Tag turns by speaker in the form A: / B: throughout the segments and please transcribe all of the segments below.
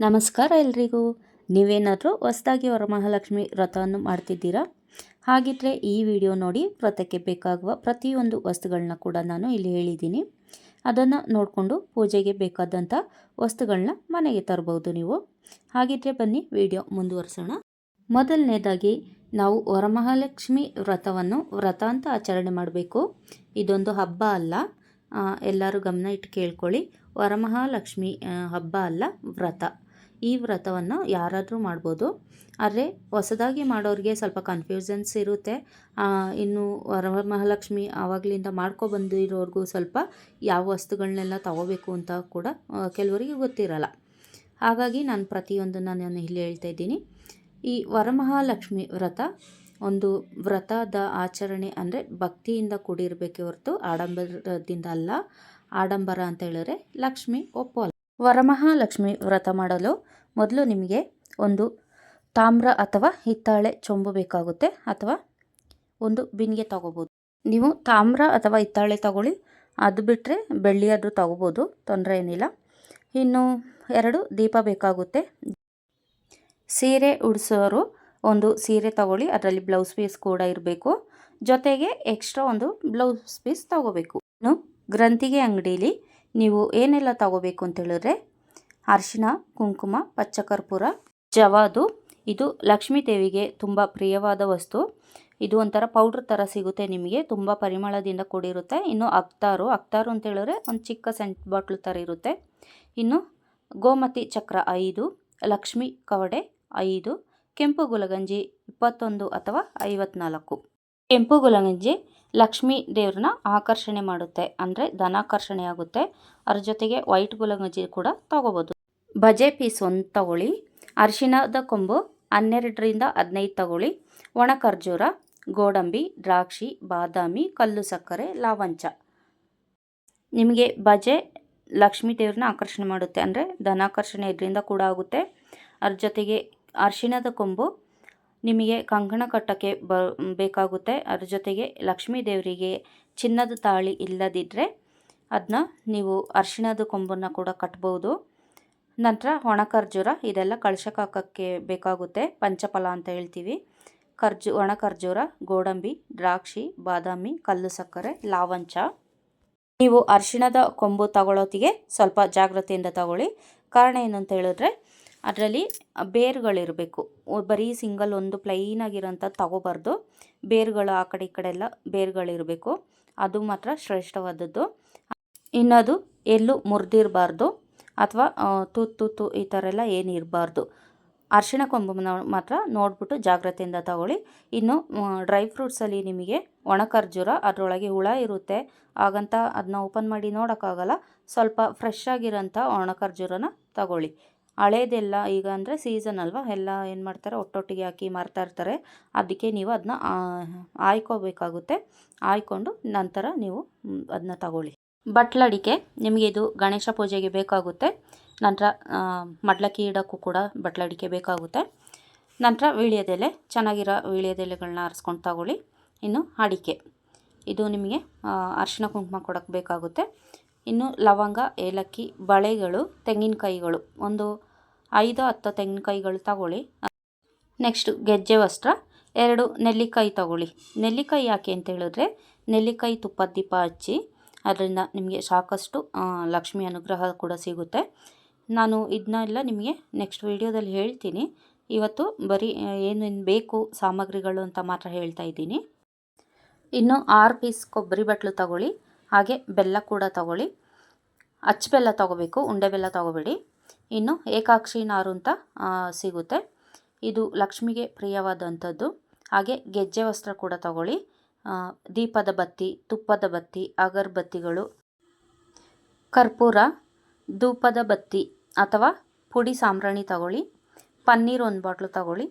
A: ನಮಸ್ಕಾರ ಎಲ್ರಿಗೂ. ನೀವೇನಾದರೂ ಹೊಸದಾಗಿ ವರಮಹಾಲಕ್ಷ್ಮಿ ವ್ರತವನ್ನು ಮಾಡ್ತಿದ್ದೀರಾ? ಹಾಗಿದ್ರೆ ಈ ವಿಡಿಯೋ ನೋಡಿ, ವ್ರತಕ್ಕೆ ಬೇಕಾಗುವ ಪ್ರತಿಯೊಂದು ವಸ್ತುಗಳನ್ನ ಕೂಡ ನಾನು ಇಲ್ಲಿ ಹೇಳಿದ್ದೀನಿ. ಅದನ್ನು ನೋಡಿಕೊಂಡು ಪೂಜೆಗೆ ಬೇಕಾದಂಥ ವಸ್ತುಗಳನ್ನ ಮನೆಗೆ ತರ್ಬೋದು ನೀವು. ಹಾಗಿದ್ರೆ ಬನ್ನಿ, ವಿಡಿಯೋ ಮುಂದುವರಿಸೋಣ. ಮೊದಲನೇದಾಗಿ, ನಾವು ವರಮಹಾಲಕ್ಷ್ಮಿ ವ್ರತವನ್ನು ವ್ರತ ಅಂತ ಆಚರಣೆ ಮಾಡಬೇಕು. ಇದೊಂದು ಹಬ್ಬ ಅಲ್ಲ. ಎಲ್ಲರೂ ಗಮನ ಇಟ್ಟು ಕೇಳ್ಕೊಳ್ಳಿ. ವರಮಹಾಲಕ್ಷ್ಮಿ ಹಬ್ಬ ಅಲ್ಲ, ವ್ರತ. ಈ ವ್ರತವನ್ನು ಯಾರಾದರೂ ಮಾಡ್ಬೋದು. ಆದರೆ ಹೊಸದಾಗಿ ಮಾಡೋರಿಗೆ ಸ್ವಲ್ಪ ಕನ್ಫ್ಯೂಷನ್ಸ್ ಇರುತ್ತೆ. ಇನ್ನು ವರಮಹಾಲಕ್ಷ್ಮಿ ಆವಾಗಲಿಂದ ಮಾಡ್ಕೊಬಂದಿರೋರ್ಗೂ ಸ್ವಲ್ಪ ಯಾವ ವಸ್ತುಗಳನ್ನೆಲ್ಲ ತಗೋಬೇಕು ಅಂತ ಕೂಡ ಕೆಲವರಿಗೆ ಗೊತ್ತಿರಲ್ಲ. ಹಾಗಾಗಿ ನಾನು ಪ್ರತಿಯೊಂದನ್ನು ನಾನು ಇಲ್ಲಿ ಹೇಳ್ತಾ ಇದ್ದೀನಿ. ಈ ವರಮಹಾಲಕ್ಷ್ಮಿ ವ್ರತ ಒಂದು ವ್ರತದ ಆಚರಣೆ ಅಂದರೆ ಭಕ್ತಿಯಿಂದ ಕೂಡಿರಬೇಕೆ ಹೊರತು ಆಡಂಬರದಿಂದ ಅಲ್ಲ, ಆಡಂಬರ ಅಂತ ಹೇಳಿದ್ರೆ ಲಕ್ಷ್ಮಿ ಒಪ್ಪೋಲ್ಲ. ವರಮಹಾಲಕ್ಷ್ಮಿ ವ್ರತ ಮಾಡಲು ಮೊದಲು ನಿಮಗೆ ಒಂದು ತಾಮ್ರ ಅಥವಾ ಹಿತ್ತಾಳೆ ಚೊಂಬು ಬೇಕಾಗುತ್ತೆ ಅಥವಾ ಒಂದು ಬಿನ್ಗೆ ತಗೋಬೋದು. ನೀವು ತಾಮ್ರ ಅಥವಾ ಹಿತ್ತಾಳೆ ತಗೊಳ್ಳಿ, ಅದು ಬಿಟ್ಟರೆ ಬೆಳ್ಳಿಯದು ತಗೋಬೋದು, ತೊಂದರೆ ಏನಿಲ್ಲ. ಇನ್ನು ಎರಡು ದೀಪ ಬೇಕಾಗುತ್ತೆ. ಸೀರೆ ಉಡಿಸೋರು ಒಂದು ಸೀರೆ ತಗೊಳ್ಳಿ, ಅದರಲ್ಲಿ ಬ್ಲೌಸ್ ಪೀಸ್ ಕೂಡ ಇರಬೇಕು. ಜೊತೆಗೆ ಎಕ್ಸ್ಟ್ರಾ ಒಂದು ಬ್ಲೌಸ್ ಪೀಸ್ ತಗೋಬೇಕು. ಇನ್ನು ಗ್ರಂಥಿಗೆ ಅಂಗಡೀಲಿ ನೀವು ಏನೆಲ್ಲ ತಗೋಬೇಕು ಅಂತ ಹೇಳಿದ್ರೆ ಕುಂಕುಮ, ಪಚ್ಚಕರ್ಪೂರ, ಜವಾದು. ಇದು ಲಕ್ಷ್ಮೀ ದೇವಿಗೆ ತುಂಬ ಪ್ರಿಯವಾದ ವಸ್ತು. ಇದು ಒಂಥರ ಪೌಡ್ರ್ ಥರ ಸಿಗುತ್ತೆ ನಿಮಗೆ, ತುಂಬ ಪರಿಮಳದಿಂದ ಕೂಡಿರುತ್ತೆ. ಇನ್ನು ಅಕ್ತಾರು ಅಕ್ತಾರು ಅಂತ ಹೇಳಿದ್ರೆ ಒಂದು ಚಿಕ್ಕ ಸೆಂಟ್ ಬಾಟ್ಲು ಥರ ಇರುತ್ತೆ. ಇನ್ನು ಗೋಮತಿ ಚಕ್ರ ಐದು, ಲಕ್ಷ್ಮಿ ಕವಡೆ ಐದು, ಕೆಂಪು ಗುಲಗಂಜಿ ಇಪ್ಪತ್ತೊಂದು ಅಥವಾ ಐವತ್ನಾಲ್ಕು. ಕೆಂಪು ಗುಲಗಂಜಿ ಲಕ್ಷ್ಮೀ ದೇವ್ರನ್ನ ಆಕರ್ಷಣೆ ಮಾಡುತ್ತೆ, ಅಂದರೆ ಧನಾಕರ್ಷಣೆ ಆಗುತ್ತೆ ಅದ್ರ ಜೊತೆಗೆ ವೈಟ್ ಗುಲಗಂಜಿ ಕೂಡ ತಗೋಬೋದು. ಬಜೆ ಪೀಸ್ ಒಂದು ತಗೊಳ್ಳಿ, ಅರಿಶಿಣದ ಕೊಂಬು ಹನ್ನೆರಡರಿಂದ ಹದಿನೈದು ತಗೊಳ್ಳಿ ಒಣ ಖರ್ಜೂರ ಗೋಡಂಬಿ, ದ್ರಾಕ್ಷಿ, ಬಾದಾಮಿ, ಕಲ್ಲು ಸಕ್ಕರೆ, ಲಾವಂಚ. ನಿಮಗೆ ಬಜೆ ಲಕ್ಷ್ಮೀ ದೇವ್ರನ್ನ ಆಕರ್ಷಣೆ ಮಾಡುತ್ತೆ, ಅಂದರೆ ಧನಾಕರ್ಷಣೆ ಇದರಿಂದ ಕೂಡ ಆಗುತ್ತೆ. ಅದ್ರ ಜೊತೆಗೆ ಅರಿಶಿಣದ ಕೊಂಬು ನಿಮಗೆ ಕಂಕಣ ಕಟ್ಟೋಕ್ಕೆ ಬ, ಬೇಕಾಗುತ್ತೆ. ಅದ್ರ ಜೊತೆಗೆ ಲಕ್ಷ್ಮೀ ದೇವರಿಗೆ ಚಿನ್ನದ ತಾಳಿ ಇಲ್ಲದಿದ್ದರೆ ಅದನ್ನ ನೀವು ಅರಿಶಿಣದ ಕೊಂಬನ್ನು ಕೂಡ ಕಟ್ಬೋದು. ನಂತರ ಒಣ ಖರ್ಜೂರ, ಇದೆಲ್ಲ ಕಳಶಕ್ಕೆ ಹಾಕೋಕ್ಕೆ ಬೇಕಾಗುತ್ತೆ. ಪಂಚಫಲ ಅಂತ ಹೇಳ್ತೀವಿ. ಖರ್ಜು, ಒಣ ಖರ್ಜೂರ, ಗೋಡಂಬಿ, ದ್ರಾಕ್ಷಿ, ಬಾದಾಮಿ, ಕಲ್ಲು ಸಕ್ಕರೆ, ಲಾವಂಚ. ನೀವು ಅರಿಶಿಣದ ಕೊಂಬು ತಗೊಳ್ಳೋತಿಗೆ ಸ್ವಲ್ಪ ಜಾಗ್ರತೆಯಿಂದ ತಗೊಳ್ಳಿ. ಕಾರಣ ಏನು ಅಂತ ಹೇಳಿದ್ರೆ ಅದರಲ್ಲಿ ಬೇರುಗಳಿರಬೇಕು. ಬರೀ ಸಿಂಗಲ್ ಒಂದು ಪ್ಲೈನಾಗಿರೋಂಥ ತಗೋಬಾರ್ದು. ಬೇರುಗಳು ಆ ಕಡೆ ಈ ಕಡೆ ಎಲ್ಲ ಬೇರುಗಳಿರಬೇಕು. ಅದು ಮಾತ್ರ ಶ್ರೇಷ್ಠವಾದದ್ದು. ಇನ್ನದು ಎಲ್ಲೂ ಮುರಿದಿರಬಾರ್ದು. ಅಥವಾ ತೂತು ಈ ಥರ ಎಲ್ಲ ಏನು ಇರಬಾರ್ದು. ಅರಿಶಿಣ ಕೊಂಬನ ಮಾತ್ರ ನೋಡಿಬಿಟ್ಟು ಜಾಗ್ರತೆಯಿಂದ ತಗೊಳ್ಳಿ. ಇನ್ನು ಡ್ರೈ ಫ್ರೂಟ್ಸಲ್ಲಿ ನಿಮಗೆ ಒಣ ಖರ್ಜೂರ ಅದರೊಳಗೆ ಹುಳ ಇರುತ್ತೆ. ಹಾಗಂತ ಅದನ್ನ ಓಪನ್ ಮಾಡಿ ನೋಡೋಕ್ಕಾಗಲ್ಲ. ಸ್ವಲ್ಪ ಫ್ರೆಶ್ ಆಗಿರೋಂಥ ಒಣ ಖರ್ಜೂರನ ತಗೊಳ್ಳಿ. ಹಳೇದೆಲ್ಲ ಈಗ ಅಂದರೆ ಸೀಸನ್ ಅಲ್ವಾ? ಎಲ್ಲ ಏನು ಮಾಡ್ತಾರೆ? ಒಟ್ಟೊಟ್ಟಿಗೆ ಹಾಕಿ ಮಾರ್ತಾ ಇರ್ತಾರೆ. ಅದಕ್ಕೆ ನೀವು ಅದನ್ನ ಆಯ್ಕೋಬೇಕಾಗುತ್ತೆ. ಆಯ್ಕೊಂಡು ನಂತರ ನೀವು ಅದನ್ನ ತಗೊಳ್ಳಿ. ಬಟ್ಲಡಿಕೆ ನಿಮಗೆ ಇದು ಗಣೇಶ ಪೂಜೆಗೆ ಬೇಕಾಗುತ್ತೆ. ನಂತರ ಮಡ್ಲಕ್ಕಿ ಇಡೋಕ್ಕೂ ಕೂಡ ಬಟ್ಲಡಿಕೆ ಬೇಕಾಗುತ್ತೆ. ನಂತರ ವೀಳ್ಯದೆಲೆ ಚೆನ್ನಾಗಿರೋ ವೀಳ್ಯದೆಲೆಗಳನ್ನ ಆರಿಸ್ಕೊಂಡು ತಗೊಳ್ಳಿ. ಇನ್ನು ಅಡಿಕೆ. ಇದು ನಿಮಗೆ ಅರಿಶಿನ ಕುಂಕುಮ ಕೊಡೋಕ್ಕೆ ಬೇಕಾಗುತ್ತೆ. ಇನ್ನು ಲವಂಗ, ಏಲಕ್ಕಿ, ಬಳೆಗಳು ತೆಂಗಿನಕಾಯಿಗಳು ಒಂದು ಐದು ಹತ್ತು ತೆಂಗಿನಕಾಯಿಗಳು ತಗೊಳ್ಳಿ. ನೆಕ್ಸ್ಟು ಗೆಜ್ಜೆ ವಸ್ತ್ರ, ಎರಡು ನೆಲ್ಲಿಕಾಯಿ ತಗೊಳ್ಳಿ. ನೆಲ್ಲಿಕಾಯಿ ಯಾಕೆ ಅಂತ ಹೇಳಿದ್ರೆ, ನೆಲ್ಲಿಕಾಯಿ ತುಪ್ಪದ ದೀಪ ಹಚ್ಚಿ, ಅದರಿಂದ ನಿಮಗೆ ಸಾಕಷ್ಟು ಲಕ್ಷ್ಮಿ ಅನುಗ್ರಹ ಕೂಡ ಸಿಗುತ್ತೆ. ನಾನು ಇದನ್ನೆಲ್ಲ ನಿಮಗೆ ನೆಕ್ಸ್ಟ್ ವೀಡಿಯೋದಲ್ಲಿ ಹೇಳ್ತೀನಿ. ಇವತ್ತು ಬರೀ ಏನೇನು ಬೇಕು ಸಾಮಗ್ರಿಗಳು ಅಂತ ಮಾತ್ರ ಹೇಳ್ತಾ ಇದ್ದೀನಿ. ಇನ್ನು ಆರು ಪೀಸ್ ಕೊಬ್ಬರಿ ಬಟ್ಲು ತಗೊಳ್ಳಿ. ಹಾಗೆ ಬೆಲ್ಲ ಕೂಡ ತಗೊಳ್ಳಿ. ಅಚ್ಚ ಬೆಲ್ಲ ತಗೋಬೇಕು, ಉಂಡೆ ಬೆಲ್ಲ ತಗೋಬೇಡಿ. ಇನ್ನು ಏಕಾಕ್ಷಿ ನಾರು ಅಂತ ಸಿಗುತ್ತೆ. ಇದು ಲಕ್ಷ್ಮಿಗೆ ಪ್ರಿಯವಾದಂಥದ್ದು. ಹಾಗೆ ಗೆಜ್ಜೆ ವಸ್ತ್ರ ಕೂಡ ತಗೊಳ್ಳಿ. ದೀಪದ ಬತ್ತಿ, ತುಪ್ಪದ ಬತ್ತಿ, ಅಗರಬತ್ತಿಗಳು. ಕರ್ಪೂರ, ಧೂಪದ ಬತ್ತಿ ಅಥವಾ ಪುಡಿ ಸಾಂಬ್ರಾಣಿ ತಗೊಳ್ಳಿ. ಪನ್ನೀರ್ ಒಂದು ಬಾಟ್ಲು ತಗೊಳ್ಳಿ.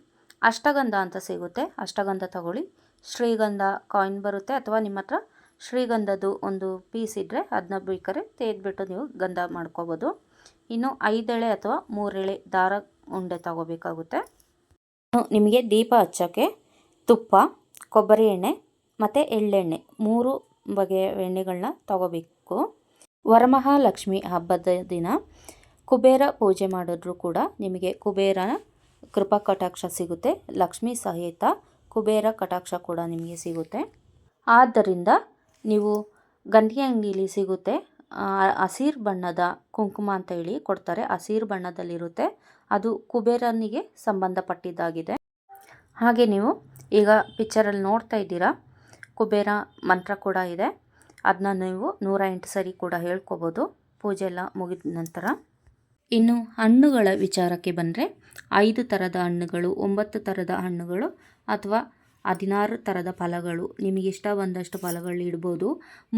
A: ಅಷ್ಟಗಂಧ ಅಂತ ಸಿಗುತ್ತೆ. ಅಷ್ಟಗಂಧ ತಗೊಳ್ಳಿ. ಶ್ರೀಗಂಧ ಕಾಯಿನ್ ಬರುತ್ತೆ ಅಥವಾ ನಿಮ್ಮ ಹತ್ರ ಶ್ರೀಗಂಧದ್ದು ಒಂದು ಪೀಸ್ ಇದ್ದರೆ ಅದನ್ನ ಬೇಕಾದ್ರೆ ತೆಗೆದ್ಬಿಟ್ಟು ನೀವು ಗಂಧ ಮಾಡ್ಕೋಬೋದು. ಇನ್ನು ಐದೆಳೆ ಅಥವಾ ಮೂರೆಳೆ ದಾರ ಉಂಡೆ ತಗೋಬೇಕಾಗುತ್ತೆ. ನಿಮಗೆ ದೀಪ ಹಚ್ಚೋಕ್ಕೆ ತುಪ್ಪ, ಕೊಬ್ಬರಿ ಎಣ್ಣೆ ಮತ್ತು ಎಳ್ಳೆಣ್ಣೆ ಮೂರು ಬಗೆಯ ಎಣ್ಣೆಗಳನ್ನ ತಗೋಬೇಕು. ವರಮಹಾಲಕ್ಷ್ಮಿ ಹಬ್ಬದ ದಿನ ಕುಬೇರ ಪೂಜೆ ಮಾಡಿದ್ರು ಕೂಡ ನಿಮಗೆ ಕುಬೇರನ ಕೃಪಾ ಕಟಾಕ್ಷ ಸಿಗುತ್ತೆ. ಲಕ್ಷ್ಮೀ ಸಹಿತ ಕುಬೇರ ಕಟಾಕ್ಷ ಕೂಡ ನಿಮಗೆ ಸಿಗುತ್ತೆ. ಆದ್ದರಿಂದ ನೀವು ಗಂಧಿ ಅಂಗಡಿಯಲ್ಲಿ ಸಿಗುತ್ತೆ. ಹಸಿರು ಬಣ್ಣದ ಕುಂಕುಮ ಅಂತ ಹೇಳಿ ಕೊಡ್ತಾರೆ. ಹಸಿರು ಬಣ್ಣದಲ್ಲಿರುತ್ತೆ. ಅದು ಕುಬೇರನಿಗೆ ಸಂಬಂಧಪಟ್ಟಿದ್ದಾಗಿದೆ. ಹಾಗೆ ನೀವು ಈಗ ಪಿಕ್ಚರಲ್ಲಿ ನೋಡ್ತಾ ಇದ್ದೀರಾ, ಕುಬೇರ ಮಂತ್ರ ಕೂಡ ಇದೆ. ಅದನ್ನ ನೀವು ನೂರ ಎಂಟು ಸರಿ ಕೂಡ ಹೇಳ್ಕೊಬೋದು. ಪೂಜೆ ಎಲ್ಲ ಮುಗಿದ ನಂತರ. ಇನ್ನು ಹಣ್ಣುಗಳ ವಿಚಾರಕ್ಕೆ ಬಂದರೆ, ಐದು ಥರದ ಹಣ್ಣುಗಳು, ಒಂಬತ್ತು ಥರದ ಹಣ್ಣುಗಳು ಅಥವಾ ಹದಿನಾರು ಥರದ ಫಲಗಳು. ನಿಮಗೆ ಇಷ್ಟ ಬಂದಷ್ಟು ಫಲಗಳು ಇಡ್ಬೋದು.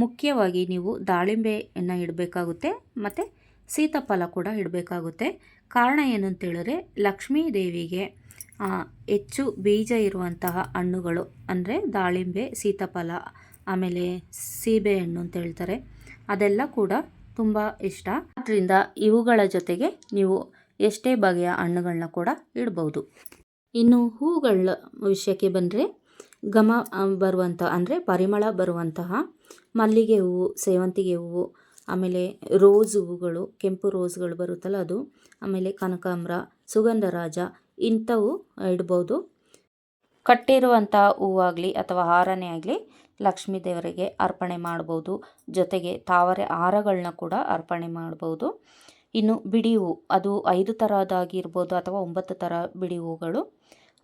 A: ಮುಖ್ಯವಾಗಿ ನೀವು ದಾಳಿಂಬೆಯನ್ನು ಇಡಬೇಕಾಗುತ್ತೆ ಮತ್ತು ಸೀತಾಫಲ ಕೂಡ ಇಡಬೇಕಾಗುತ್ತೆ. ಕಾರಣ ಏನು ಅಂತೇಳಿದ್ರೆ ಲಕ್ಷ್ಮೀ ದೇವಿಗೆ ಹೆಚ್ಚು ಬೀಜ ಇರುವಂತಹ ಹಣ್ಣುಗಳು ಅಂದರೆ ದಾಳಿಂಬೆ, ಸೀತಾಫಲ, ಆಮೇಲೆ ಸೀಬೆಹಣ್ಣು ಅಂತ ಹೇಳ್ತಾರೆ. ಅದೆಲ್ಲ ಕೂಡ ತುಂಬ ಇಷ್ಟ. ಆದ್ದರಿಂದ ಇವುಗಳ ಜೊತೆಗೆ ನೀವು ಎಷ್ಟೇ ಬಗೆಯ ಹಣ್ಣುಗಳನ್ನ ಕೂಡ ಇಡ್ಬೋದು. ಇನ್ನು ಹೂಗಳ ವಿಷಯಕ್ಕೆ ಬಂದರೆ ಘಮ ಬರುವಂಥ, ಅಂದರೆ ಪರಿಮಳ ಬರುವಂತಹ ಮಲ್ಲಿಗೆ ಹೂವು, ಸೇವಂತಿಗೆ ಹೂವು, ಆಮೇಲೆ ರೋಸ್ ಹೂವುಗಳು, ಕೆಂಪು ರೋಸ್ಗಳು ಬರುತ್ತಲ್ಲ ಅದು, ಆಮೇಲೆ ಕನಕಾಂಬ್ರ ಸುಗಂಧರಾಜ ಇಂಥವು ಇಡ್ಬೋದು. ಕಟ್ಟಿರುವಂಥ ಹೂವಾಗಲಿ ಅಥವಾ ಹಾರನೇ ಆಗಲಿ ಲಕ್ಷ್ಮೀ ದೇವರಿಗೆ ಅರ್ಪಣೆ ಮಾಡ್ಬೋದು. ಜೊತೆಗೆ ತಾವರೆ ಹಾರಗಳನ್ನ ಕೂಡ ಅರ್ಪಣೆ ಮಾಡ್ಬೋದು. ಇನ್ನು ಬಿಡಿ ಹೂ, ಅದು ಐದು ಥರದಾಗಿರ್ಬೋದು ಅಥವಾ ಒಂಬತ್ತು ಥರ ಬಿಡಿ ಹೂಗಳು.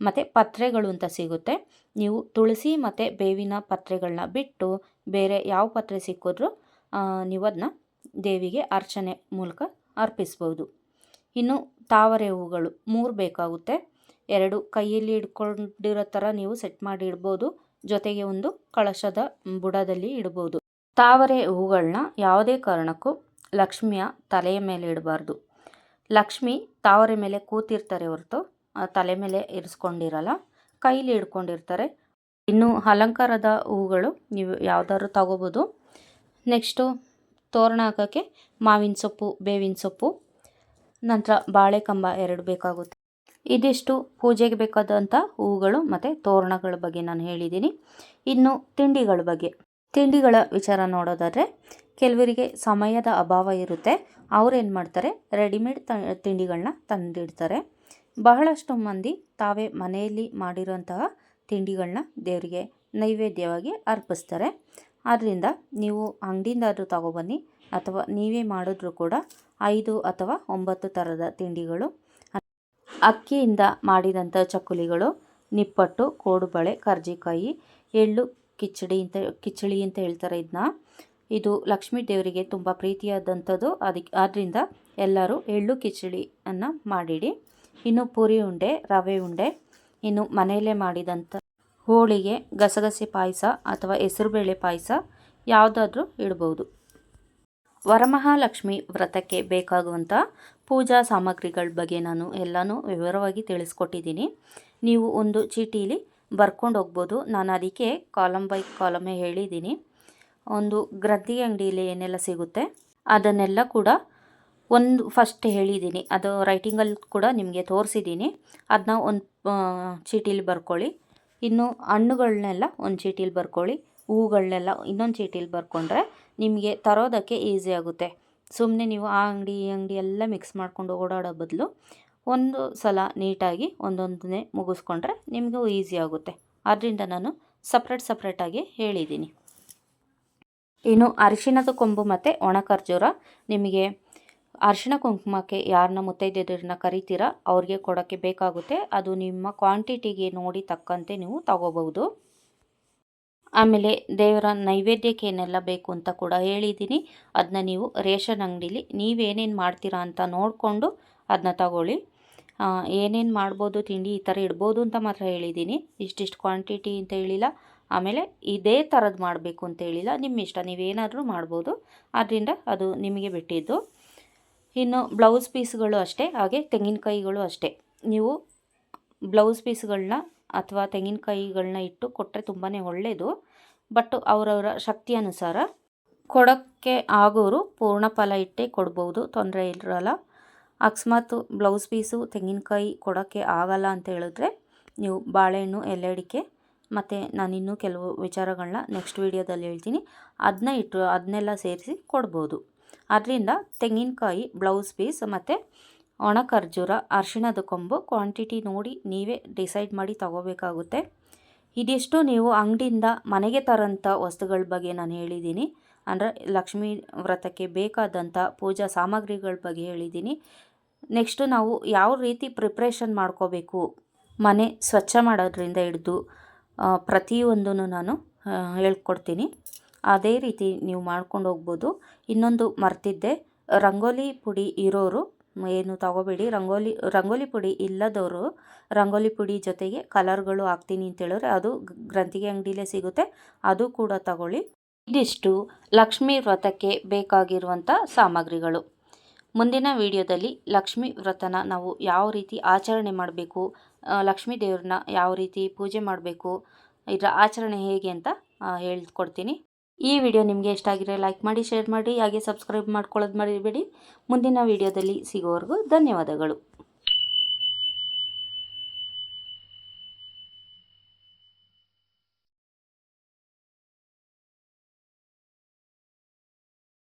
A: ಮತ್ತು ಪತ್ರೆಗಳು ಅಂತ ಸಿಗುತ್ತೆ. ನೀವು ತುಳಸಿ ಮತ್ತು ಬೇವಿನ ಪತ್ರೆಗಳನ್ನ ಬಿಟ್ಟು ಬೇರೆ ಯಾವ ಪತ್ರೆ ಸಿಕ್ಕಿದ್ರೂ ನೀವು ಅದನ್ನ ದೇವಿಗೆ ಅರ್ಚನೆ ಮೂಲಕ ಅರ್ಪಿಸ್ಬೋದು. ಇನ್ನು ತಾವರೆ ಹೂಗಳು ಮೂರು ಬೇಕಾಗುತ್ತೆ. ಎರಡು ಕೈಯಲ್ಲಿ ಹಿಡ್ಕೊಂಡಿರೋ ಥರ ನೀವು ಸೆಟ್ ಮಾಡಿ ಇಡ್ಬೋದು. ಜೊತೆಗೆ ಒಂದು ಕಳಶದ ಬುಡದಲ್ಲಿ ಇಡ್ಬೋದು. ತಾವರೆ ಹೂಗಳನ್ನ ಯಾವುದೇ ಕಾರಣಕ್ಕೂ ಲಕ್ಷ್ಮಿಯ ತಲೆಯ ಮೇಲೆ ಇಡಬಾರ್ದು. ಲಕ್ಷ್ಮಿ ತಾವರೆ ಮೇಲೆ ಕೂತಿರ್ತಾರೆ ಹೊರತು ತಲೆ ಮೇಲೆ ಇರಿಸ್ಕೊಂಡಿರಲ್ಲ, ಕೈಲಿ ಹಿಡ್ಕೊಂಡಿರ್ತಾರೆ. ಇನ್ನು ಅಲಂಕಾರದ ಹೂಗಳು ನೀವು ಯಾವ್ದಾದ್ರು ತಗೋಬೋದು. ನೆಕ್ಸ್ಟು ತೋರಣ ಹಾಕೋಕ್ಕೆ ಮಾವಿನ ಸೊಪ್ಪು, ಬೇವಿನ ಸೊಪ್ಪು, ನಂತರ ಬಾಳೆಕಂಬ ಎರಡು ಬೇಕಾಗುತ್ತೆ. ಇದಿಷ್ಟು ಪೂಜೆಗೆ ಬೇಕಾದಂಥ ಹೂಗಳು ಮತ್ತು ತೋರಣಗಳ ಬಗ್ಗೆ ನಾನು ಹೇಳಿದ್ದೀನಿ. ಇನ್ನು ತಿಂಡಿಗಳ ಬಗ್ಗೆ. ತಿಂಡಿಗಳ ವಿಚಾರ ನೋಡೋದಾದರೆ, ಕೆಲವರಿಗೆ ಸಮಯದ ಅಭಾವ ಇರುತ್ತೆ. ಅವ್ರೇನು ಮಾಡ್ತಾರೆ? ರೆಡಿಮೇಡ್ ತ ತಿಂಡಿಗಳನ್ನ ತಂದಿಡ್ತಾರೆ. ಬಹಳಷ್ಟು ಮಂದಿ ತಾವೇ ಮನೆಯಲ್ಲಿ ಮಾಡಿರೋಂತಹ ತಿಂಡಿಗಳನ್ನ ದೇವರಿಗೆ ನೈವೇದ್ಯವಾಗಿ ಅರ್ಪಿಸ್ತಾರೆ. ಆದ್ದರಿಂದ ನೀವು ಅಂಗಡಿಯಿಂದಾದರೂ ತಗೊಬನ್ನಿ, ಅಥವಾ ನೀವೇ ಮಾಡಿದ್ರೂ ಕೂಡ ಐದು ಅಥವಾ ಒಂಬತ್ತು ಥರದ ತಿಂಡಿಗಳು, ಅಕ್ಕಿಯಿಂದ ಮಾಡಿದಂಥ ಚಕ್ಕುಲಿಗಳು, ನಿಪ್ಪಟ್ಟು, ಕೋಡುಬಳೆ, ಕರ್ಜಿಕಾಯಿ, ಎಳ್ಳು, ಕಿಚಡಿ ಅಂತ ಕಿಚಡಿ ಅಂತ ಹೇಳ್ತಾರೆ ಇದನ್ನ ಇದು ಲಕ್ಷ್ಮೀ ದೇವರಿಗೆ ತುಂಬ ಪ್ರೀತಿಯಾದಂಥದ್ದು ಅದಕ್ಕೆ ಆದ್ದರಿಂದ ಎಲ್ಲರೂ ಎಳ್ಳು ಕಿಚಡಿಯನ್ನು ಮಾಡಿಡಿ. ಇನ್ನು ಪುರಿ ಉಂಡೆ, ರವೆ ಉಂಡೆ, ಇನ್ನು ಮನೆಯಲ್ಲೇ ಮಾಡಿದಂಥ ಹೋಳಿಗೆ, ಗಸಗಸೆ ಪಾಯಸ ಅಥವಾ ಹೆಸರುಬೇಳೆ ಪಾಯಸ ಯಾವುದಾದ್ರೂ ಇಡಬಹುದು ವರಮಹಾಲಕ್ಷ್ಮಿ ವ್ರತಕ್ಕೆ ಬೇಕಾಗುವಂಥ ಪೂಜಾ ಸಾಮಗ್ರಿಗಳ ಬಗ್ಗೆ ನಾನು ಎಲ್ಲನೂ ವಿವರವಾಗಿ ತಿಳಿಸ್ಕೊಟ್ಟಿದ್ದೀನಿ. ನೀವು ಒಂದು ಚೀಟೀಲಿ ಬರ್ಕೊಂಡು ಹೋಗ್ಬೋದು. ನಾನು ಅದಕ್ಕೆ ಕಾಲಮ್ ಬೈ ಕಾಲಮೇ ಹೇಳಿದ್ದೀನಿ. ಒಂದು ಗ್ರಂಥಿ ಅಂಗಡಿಯಲ್ಲಿ ಏನೆಲ್ಲ ಸಿಗುತ್ತೆ ಅದನ್ನೆಲ್ಲ ಕೂಡ ಒಂದು ಫಸ್ಟ್ ಹೇಳಿದ್ದೀನಿ. ಅದು ರೈಟಿಂಗಲ್ಲಿ ಕೂಡ ನಿಮಗೆ ತೋರಿಸಿದ್ದೀನಿ. ಅದನ್ನ ಒಂದು ಚೀಟೀಲಿ ಬರ್ಕೊಳ್ಳಿ. ಇನ್ನು ಹಣ್ಣುಗಳನ್ನೆಲ್ಲ ಒಂದು ಚೀಟೀಲಿ ಬರ್ಕೊಳ್ಳಿ. ಹೂಗಳನ್ನೆಲ್ಲ ಇನ್ನೊಂದು ಚೀಟೀಲಿ ಬರ್ಕೊಂಡ್ರೆ ನಿಮಗೆ ತರೋದಕ್ಕೆ ಈಸಿ ಆಗುತ್ತೆ. ಸುಮ್ಮನೆ ನೀವು ಆ ಅಂಗಡಿ ಈ ಅಂಗಡಿ ಎಲ್ಲ ಮಿಕ್ಸ್ ಮಾಡಿಕೊಂಡು ಓಡಾಡೋ ಬದಲು ಒಂದು ಸಲ ನೀಟಾಗಿ ಒಂದೊಂದನ್ನೇ ಮುಗಿಸ್ಕೊಂಡ್ರೆ ನಿಮಗೂ ಈಸಿ ಆಗುತ್ತೆ. ಆದ್ದರಿಂದ ನಾನು ಸಪ್ರೇಟ್ ಸಪ್ರೇಟಾಗಿ ಹೇಳಿದ್ದೀನಿ. ಇನ್ನು ಅರಿಶಿಣದ ಕೊಂಬು ಮತ್ತು ಒಣ ಖರ್ಜೂರ ನಿಮಗೆ ಅರಿಶಿಣ ಕುಂಕುಮಕ್ಕೆ ಯಾರನ್ನ ಮುತ್ತೈದೆಯರನ್ನ ಕರಿತೀರಾ, ಅವ್ರಿಗೆ ಕೊಡೋಕ್ಕೆ ಬೇಕಾಗುತ್ತೆ. ಅದು ನಿಮ್ಮ ಕ್ವಾಂಟಿಟಿಗೆ ನೋಡಿ ತಕ್ಕಂತೆ ನೀವು ತಗೋಬಹುದು. ಆಮೇಲೆ ದೇವರ ನೈವೇದ್ಯಕ್ಕೆ ಏನೆಲ್ಲ ಬೇಕು ಅಂತ ಕೂಡ ಹೇಳಿದ್ದೀನಿ. ಅದನ್ನ ನೀವು ರೇಷನ್ ಅಂಗಡೀಲಿ ನೀವೇನೇನು ಮಾಡ್ತೀರಾ ಅಂತ ನೋಡಿಕೊಂಡು ಅದನ್ನ ತಗೊಳ್ಳಿ. ಏನೇನು ಮಾಡ್ಬೋದು, ತಿಂಡಿ ಈ ಥರ ಇಡ್ಬೋದು ಅಂತ ಮಾತ್ರ ಹೇಳಿದ್ದೀನಿ. ಇಷ್ಟಿಷ್ಟು ಕ್ವಾಂಟಿಟಿ ಅಂತ ಹೇಳಿಲ್ಲ. ಆಮೇಲೆ ಇದೇ ಥರದ್ದು ಮಾಡಬೇಕು ಅಂತ ಹೇಳಿಲ್ಲ. ನಿಮ್ಮ ಇಷ್ಟ, ನೀವೇನಾದರೂ ಮಾಡ್ಬೋದು. ಆದ್ದರಿಂದ ಅದು ನಿಮಗೆ ಬಿಟ್ಟಿದ್ದು. ಇನ್ನು ಬ್ಲೌಸ್ ಪೀಸ್ಗಳು ಅಷ್ಟೇ, ಹಾಗೆ ತೆಂಗಿನಕಾಯಿಗಳು ಅಷ್ಟೇ. ನೀವು ಬ್ಲೌಸ್ ಪೀಸ್ಗಳನ್ನ ಅಥವಾ ತೆಂಗಿನಕಾಯಿಗಳನ್ನ ಇಟ್ಟು ಕೊಟ್ಟರೆ ತುಂಬಾ ಒಳ್ಳೆಯದು ಬಟ್ ಅವರವರ ಶಕ್ತಿ ಅನುಸಾರ ಕೊಡೋಕ್ಕೆ ಆಗೋರು ಪೂರ್ಣ ಫಲ ಇಟ್ಟೇ ಕೊಡ್ಬೋದು, ತೊಂದರೆ ಇರೋಲ್ಲ. ಅಕಸ್ಮಾತ್ ಬ್ಲೌಸ್ ಪೀಸು ತೆಂಗಿನಕಾಯಿ ಕೊಡೋಕ್ಕೆ ಆಗಲ್ಲ ಅಂತ ಹೇಳಿದ್ರೆ ನೀವು ಬಾಳೆಹಣ್ಣು ಎಲೆ ಅಡಿಕೆ ಮತ್ತು ನಾನಿನ್ನೂ ಕೆಲವು ವಿಚಾರಗಳನ್ನ ನೆಕ್ಸ್ಟ್ ವೀಡಿಯೋದಲ್ಲಿ ಹೇಳ್ತೀನಿ. ಅದನ್ನ ಇಟ್ಟು ಅದನ್ನೆಲ್ಲ ಸೇರಿಸಿ ಕೊಡ್ಬೋದು. ಅದರಿಂದ ತೆಂಗಿನಕಾಯಿ ಬ್ಲೌಸ್ ಪೀಸ್ ಮತ್ತು ಒಣ ಖರ್ಜೂರ ಅರಿಶಿಣದ ಕೊಂಬು ಕ್ವಾಂಟಿಟಿ ನೋಡಿ ನೀವೇ ಡಿಸೈಡ್ ಮಾಡಿ ತಗೋಬೇಕಾಗುತ್ತೆ. ಇದಿಷ್ಟು ನೀವು ಅಂಗಡಿಯಿಂದ ಮನೆಗೆ ತರೋಂಥ ವಸ್ತುಗಳ ಬಗ್ಗೆ ನಾನು ಹೇಳಿದ್ದೀನಿ. ಅಂದರೆ ಲಕ್ಷ್ಮೀ ವ್ರತಕ್ಕೆ ಬೇಕಾದಂಥ ಪೂಜಾ ಸಾಮಗ್ರಿಗಳ ಬಗ್ಗೆ ಹೇಳಿದ್ದೀನಿ. ನೆಕ್ಸ್ಟು ನಾವು ಯಾವ ರೀತಿ ಪ್ರಿಪ್ರೇಷನ್ ಮಾಡ್ಕೋಬೇಕು? ಮನೆ ಸ್ವಚ್ಛ ಮಾಡೋದ್ರಿಂದ ಹಿಡಿದು ಪ್ರತಿಯೊಂದೂ ನಾನು ಹೇಳ್ಕೊಡ್ತೀನಿ. ಅದೇ ರೀತಿ ನೀವು ಮಾಡ್ಕೊಂಡು ಹೋಗ್ಬೋದು. ಇನ್ನೊಂದು ಮರ್ತಿದ್ದೆ, ರಂಗೋಲಿ ಪುಡಿ ಇರೋರು, ಏನು ತಗೋಬೇಡಿ, ರಂಗೋಲಿ ರಂಗೋಲಿ ಪುಡಿ ಇಲ್ಲದವರು ರಂಗೋಲಿ ಪುಡಿ ಜೊತೆಗೆ ಕಲರ್ಗಳು ಹಾಕ್ತೀನಿ ಅಂತ ಹೇಳಿದ್ರೆ ಅದು ಗ್ರಂಥಿಗೆ ಅಂಗಡಿಲೇ ಸಿಗುತ್ತೆ, ಅದು ಕೂಡ ತಗೊಳ್ಳಿ. ಇದಿಷ್ಟು ಲಕ್ಷ್ಮೀ ವ್ರತಕ್ಕೆ ಬೇಕಾಗಿರುವಂಥ ಸಾಮಗ್ರಿಗಳು. ಮುಂದಿನ ವಿಡಿಯೋದಲ್ಲಿ ಲಕ್ಷ್ಮೀ ವ್ರತನ ನಾವು ಯಾವ ರೀತಿ ಆಚರಣೆ ಮಾಡಬೇಕು ಲಕ್ಷ್ಮೀ ದೇವ್ರನ್ನ ಯಾವ ರೀತಿ ಪೂಜೆ ಮಾಡಬೇಕು, ಇದರ ಆಚರಣೆ ಹೇಗೆ ಅಂತ ಹೇಳ್ಕೊಡ್ತೀನಿ. ಈ ವಿಡಿಯೋ ನಿಮಗೆ ಇಷ್ಟ ಆಗಿದ್ರೆ ಲೈಕ್ ಮಾಡಿ, ಶೇರ್ ಮಾಡಿ, ಹಾಗೆ ಸಬ್ಸ್ಕ್ರೈಬ್ ಮಾಡ್ಕೊಳ್ಳೋದು ಮರಿಬೇಡಿ. ಮುಂದಿನ ವಿಡಿಯೋದಲ್ಲಿ ಸಿಗೋವರೆಗೂ ಧನ್ಯವಾದಗಳು.